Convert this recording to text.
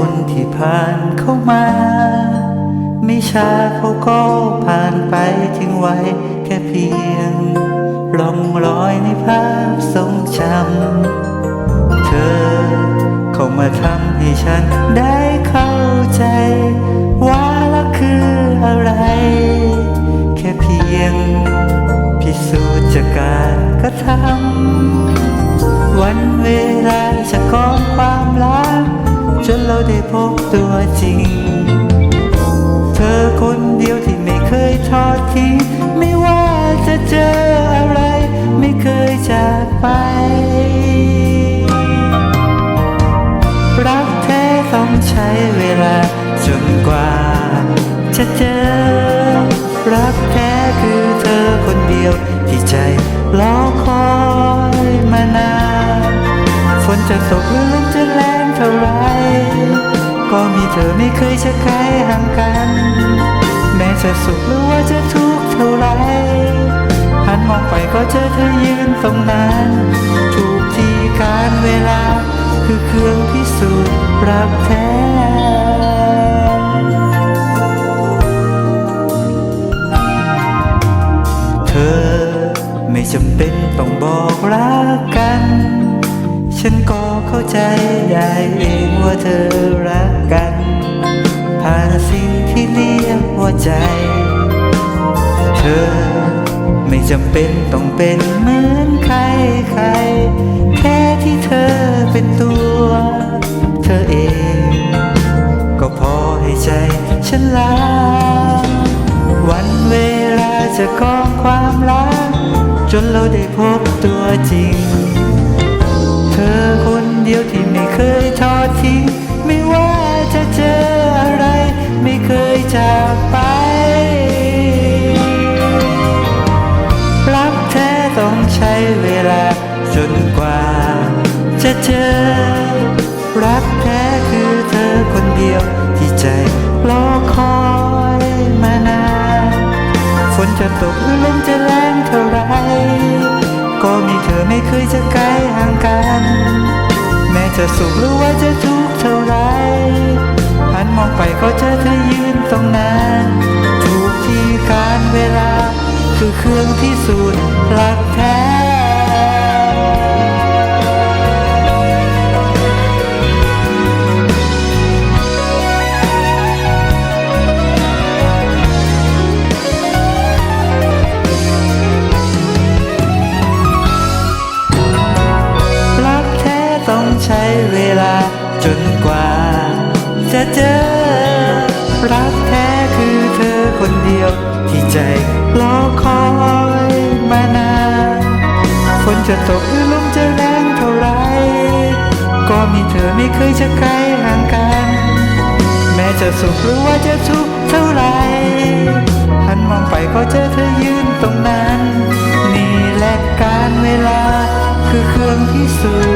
คนที่ผ่านเข้ามา ไม่ช้าเขาก็ผ่านไปทิ้งไว้แค่เพียงลองลอยในภาพทรงจำเธอเข้ามาทำให้ฉันได้เข้าใจ ว่าละคืออะไร แค่เพียง พิสูจน์จากการกระทำวันเวลาจะกองความรัก จนเราได้พบตัวจริง เธอคนเดียวที่ไม่เคยทอดทิ้งไม่ว่าจะเจออะไร ไม่เคยจากไป รักแท้ต้องใช้เวลาจนกว่า จะเจอ รักแท้คือเธอคนเดียวที่ใจรอคอยมานานฝนจะตกหรือลมจะแรงเท่าไร ก็มีเธอไม่เคยจะไกลห่างกัน แม้จะสุขหรือว่าจะทุกข์เท่าไรหันมองไปก็เจอเธอยืนตรงนั้น ถูกที่การเวลา คือเครื่องพิสูจน์รักแท้เธอไม่จำเป็น ฉันก็เข้าใจได้เองว่าเธอรักกัน ผ่านสิ่งที่เรียกว่าใจ เธอไม่จำเป็นต้องเป็นเหมือนใครใคร แค่ที่เธอเป็นตัว เธอเอง ก็พอให้ใจฉันลาวันเวลาจะกองความรัก จนเราได้พบตัวจริง ธอคนเดียวที่ไม่เคยทอดทิ้งไม่ว่าจะเจออะไร ไม่เคยจากไปรักแท้ต้องใช้เวลาจนกว่า จะเจอ รักแท้คือเธอคนเดียวที่ใจรอคอยมานานฝนจะตกหรือลมจะ อไม่เคยจะไกลห่างกัน แม้จะสุขหรือว่าจะทุกข์เท่าไรหันมองไปก็เจอเธอยืนตรงนั้น ถูกที่การเวลา คือเครื่องพิสูจน์ ใช้เวลาจนกว่า จะเจอ รักแท้คือเธอคนเดียว ที่ใจรอคอยมานานฝนจะตกหรือลมจะแรงเท่าไรก็มีเธอไม่เคยจะไกลห่างกัน แม้จะสุขหรือว่าจะทุกข์เท่าไรหันมองไปก็เจอเธอยืนตรงนั้น นี่แหละการเวลาคือเครื่องพิสูจน์